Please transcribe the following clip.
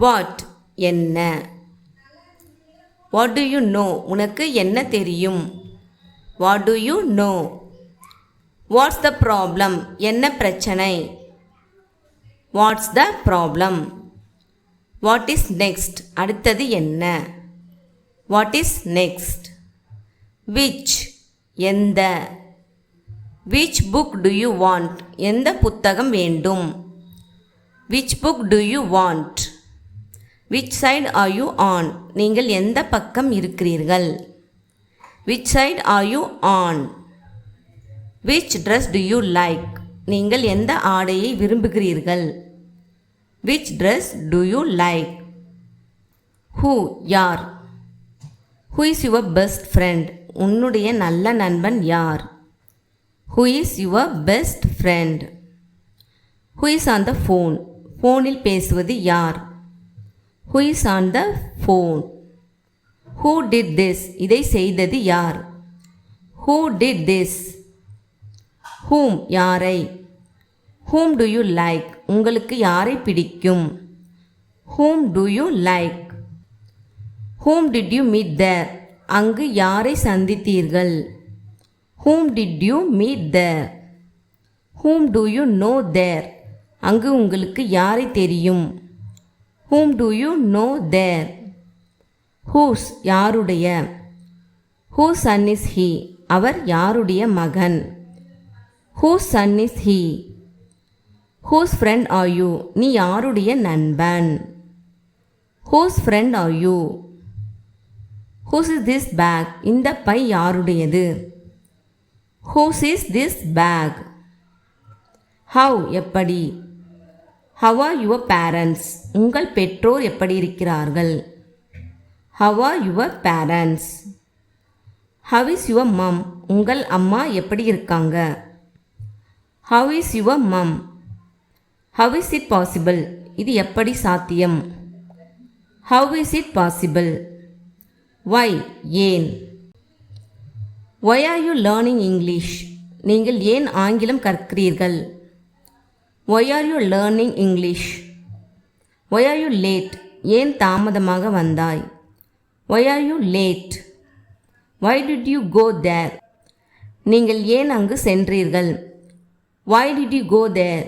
What என்ன? What do you no உனக்கு என்ன தெரியும்? What do you know what's the problem என்ன பிரச்சனை? What's the problem what is next அடுத்தது என்ன? வாட் இஸ் நெக்ஸ்ட் விச் எந்த? Which book do you want எந்த புத்தகம் வேண்டும்? Which book do you want which side are you on நீங்கள் எந்த பக்கம் இருக்கிறீர்கள்? Which side are you on which dress do you like நீங்கள் எந்த ஆடையை விரும்புகிறீர்கள்? Which dress do you like who யார்? Who is your best friend உன்னுடைய நல்ல நண்பன் யார்? Who is your best friend who is on the phone ஃபோனில் பேசுவது யார்? Who is on the phone who did this இதை செய்தது யார்? ஹூ டிட் திஸ் ஹூம் யாரை? ஹூம் டு யூ லைக் உங்களுக்கு யாரை பிடிக்கும்? Whom do you like whom did you meet there அங்கு யாரை சந்தித்தீர்கள்? Whom did you meet there whom do you know there அங்கு உங்களுக்கு யாரை தெரியும்? Whom do you know there whose யாருடைய? ஹூ சன் இஸ் ஹீ அவர் யாருடைய மகன்? Who son is he whose friend are you நீ யாருடைய நண்பன்? Whose friend are you whose is this bag இந்த பை யாருடையது? Whose is this bag how எப்படி? ஹவ் ஆர் யுவர் பேரண்ட்ஸ் உங்கள் பெற்றோர் எப்படி இருக்கிறார்கள்? How are your parents how is your mum உங்கள் அம்மா எப்படி இருக்காங்க? How is your mum how is it possible இது எப்படி சாத்தியம்? How is it possible why ஏன்? Why are you learning English நீங்கள் ஏன் ஆங்கிலம் கற்கிறீர்கள்? Why are you learning English why are you late ஏன் தாமதமாக வந்தாய்? Why are you late why did you go there நீங்கள் ஏன் அங்கு சென்றீர்கள்? Why did you go there